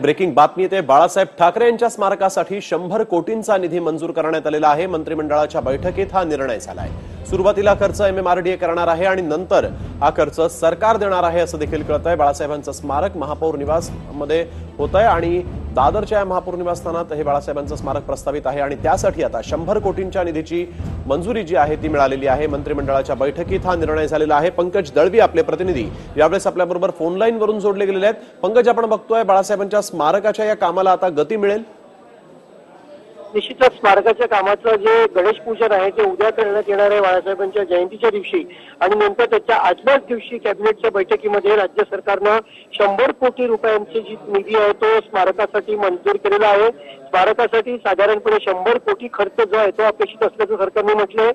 Breaking बातमी येते. बाळासाहेब ठाकरे यांच्या स्मारकासाठी शंभर कोटींचा निधी मंजूर करण्यात आलेला आहे. मंत्रिमंडळाच्या बैठकीत हा निर्णय झालाय. सुरुवातीला खर्च M M R D A करणार आहे आणि नंतर हा खर्च सरकार देणार आहे असं देखील कळत आहे बाळासाहेबांचं स्मारक महापौर निवासमध्ये होत आहे आणि दादरच्या या महापौर निवासस्थानात हे बाळासाहेबांचं स्मारक प्रस्तावित आहे आणि त्यासाठी आता शंभर कोटींच्या निधीची मंजुरी जी आहे ती मिळालेली आहे. मंत्रिमंडळाच्या बैठकीत हा निर्णय झालेला आहे. पंकज दळवी आपले प्रतिनिधी. यावेळेस आपल्याबरोबर फोन वरून जोडले गेलेले आहेत. पंकज आपण बघतोय बाळासाहेबांच्या स्मारकाच्या या कामाला आता गती मिळेल. निश्चितच स्मारकाच्या कामाचं जे गणेश पूजन आहे ते उद्या करण्यात येणार आहे बाळासाहेबांच्या जयंतीच्या दिवशी. आणि नंतर त्याच्या आदल्याच दिवशी कॅबिनेटच्या बैठकीमध्ये राज्य सरकारनं शंभर कोटी रुपयांची जी निधी आहे तो स्मारकासाठी मंजूर केलेला आहे. भारतासाठी साधारणपणे शंभर कोटी खर्च जो आहे तो अपेक्षित असल्याचं सरकारने म्हटलंय.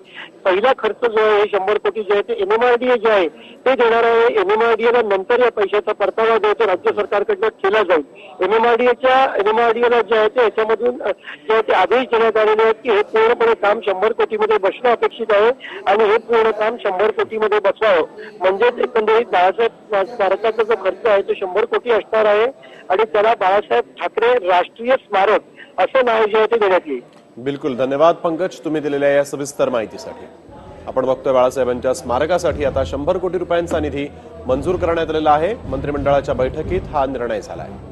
पहिला खर्च जो आहे शंभर कोटी जे आहे ते एमएमआरडीए जे आहे ते देणार आहे. एमएमआरडीएला नंतर या पैशाचा परतावा जो आहे तो राज्य सरकारकडनं केला जाईल. एमएमआरडीएच्या एमएमआरडीएला जे आहे ते याच्यामधून जे आहे ते आदेश देण्यात आलेले आहेत की हे पूर्णपणे काम शंभर कोटीमध्ये बसणं अपेक्षित आहे आणि हे पूर्ण काम शंभर कोटीमध्ये बसवावं. म्हणजेच एकंदरीत बाळासाहेब स्मारकाचा जो खर्च आहे तो शंभर कोटी असणार आहे आणि त्याला बाळासाहेब ठाकरे राष्ट्रीय स्मारक असं माहिती आहे देण्यात येईल. बिलकुल. धन्यवाद पंकज. तुम्ही दिलेल्या या सविस्तर माहितीसाठी. आपण बघतोय बाळासाहेबांच्या स्मारकासाठी आता शंभर कोटी रुपयांचा निधी मंजूर करण्यात आलेला आहे. मंत्रिमंडळाच्या बैठकीत हा निर्णय झाला आहे